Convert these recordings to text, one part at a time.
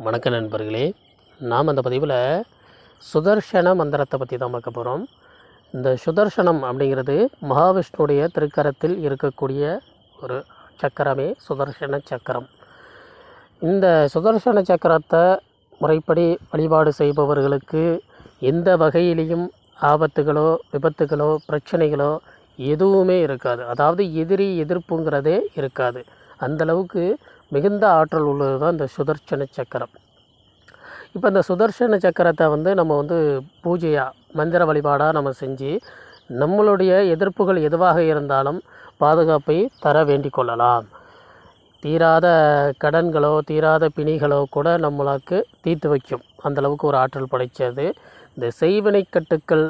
வணக்க நண்பர்களே நாம் அந்த பதிவில் சுதர்ஷன மந்திரத்தை பற்றி தான் பார்க்க போகிறோம் இந்த சுதர்ஷனம் அப்படிங்கிறது மகாவிஷ்ணுடைய திருக்கரத்தில் இருக்கக்கூடிய ஒரு சக்கரமே சுதர்ஷன சக்கரம். இந்த சுதர்ஷன சக்கரத்தை முறைப்படி வழிபாடு செய்பவர்களுக்கு எந்த வகையிலையும் ஆபத்துகளோ விபத்துகளோ பிரச்சனைகளோ எதுவுமே இருக்காது. அதாவது எதிரி எதிர்ப்புங்கிறதே இருக்காது. அந்தளவுக்கு மிகுந்த ஆற்றல் உள்ளது தான் இந்த சுதர்சன சக்கரம். இப்போ இந்த சுதர்சன சக்கரத்தை வந்து நம்ம வந்து பூஜையாக மந்திர வழிபாடாக நம்ம செஞ்சு நம்மளுடைய எதிர்ப்புகள் எதுவாக இருந்தாலும் பாதுகாப்பை தர வேண்டிக் கொள்ளலாம். தீராத கடன்களோ தீராத பிணிகளோ கூட நம்மளுக்கு தீர்த்து வைக்கும். அந்தளவுக்கு ஒரு ஆற்றல் படைத்தது. இந்த செய்வினை கட்டுக்கள்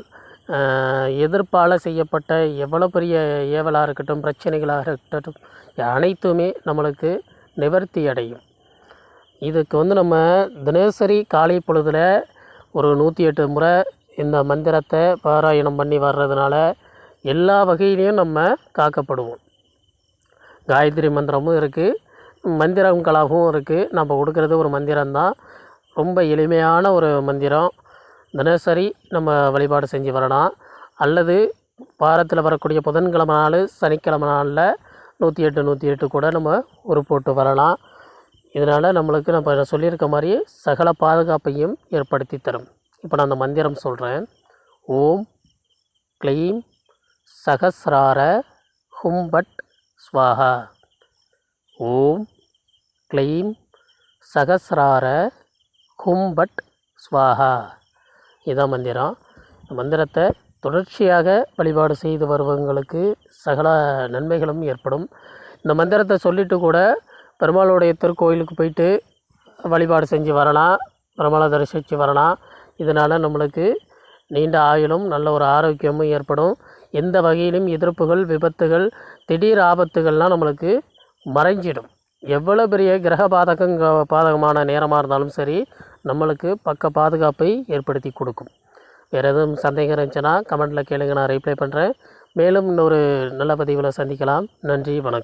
எதிர்ப்பால் செய்யப்பட்ட எவ்வளோ பெரிய ஏவலாக இருக்கட்டும் பிரச்சனைகளாக இருக்கட்டும் அனைத்துமே நம்மளுக்கு நிவர்த்தி அடையும் இதுக்கு வந்து நம்ம தினசரி காலை பொழுதில் ஒரு நூற்றி எட்டு முறை இந்த மந்திரத்தை பாராயணம் பண்ணி வர்றதுனால எல்லா வகையிலையும் நம்ம காக்கப்படுவோம். காயத்ரி மந்திரமும் இருக்குது மந்திரங்களாகவும் இருக்குது நம்ம கொடுக்குறது ஒரு மந்திரம்தான். ரொம்ப எளிமையான ஒரு மந்திரம். தினசரி நம்ம வழிபாடு செஞ்சு வரலாம். அல்லது வாரத்தில் வரக்கூடிய புதன்கிழமை நாள் சனிக்கிழமை நாளில் நூற்றி எட்டு நூற்றி எட்டு கூட நம்ம ஒரு போட்டு வரலாம். இதனால் நம்மளுக்கு நம்ம சொல்லியிருக்க மாதிரி சகல பாதுகாப்பையும் ஏற்படுத்தி தரும். இப்போ நான் அந்த மந்திரம் சொல்கிறேன் ஓம் க்ளீம் சகசிரார ஹும்பட் ஸ்வாஹா. ஓம் க்ளீம் சகசிரார ஹும்பட் ஸ்வாஹா. இதான் மந்திரம். மந்திரத்தை தொடர்ச்சியாக வழிபாடு செய்து வருபவங்களுக்கு சகல நன்மைகளும் ஏற்படும். இந்த மந்திரத்தை சொல்லிட்டு கூட பெருமாளுடைய திருக்கோயிலுக்கு போயிட்டு வழிபாடு செஞ்சு வரலாம் பெருமாளை தரிசித்து வரலாம். இதனால் நம்மளுக்கு நீண்ட ஆயுளும் நல்ல ஒரு ஆரோக்கியமும் ஏற்படும். எந்த வகையிலும் எதிர்ப்புகள் விபத்துகள் திடீர் ஆபத்துகள்லாம் நம்மளுக்கு மறைஞ்சிடும். எவ்வளோ பெரிய கிரக பாதகங்க பாதகமான நேரமாக இருந்தாலும் சரி நம்மளுக்கு பக்க பாதுகாப்பை ஏற்படுத்தி கொடுக்கும். வேறு எதுவும் சந்தேகம் இருந்துச்சுன்னா கமெண்ட்டில் கேளுங்கள் நான் ரிப்ளை பண்ணுறேன் மேலும் இன்னொரு நல்ல பதிவில் சந்திக்கலாம். நன்றி வணக்கம்.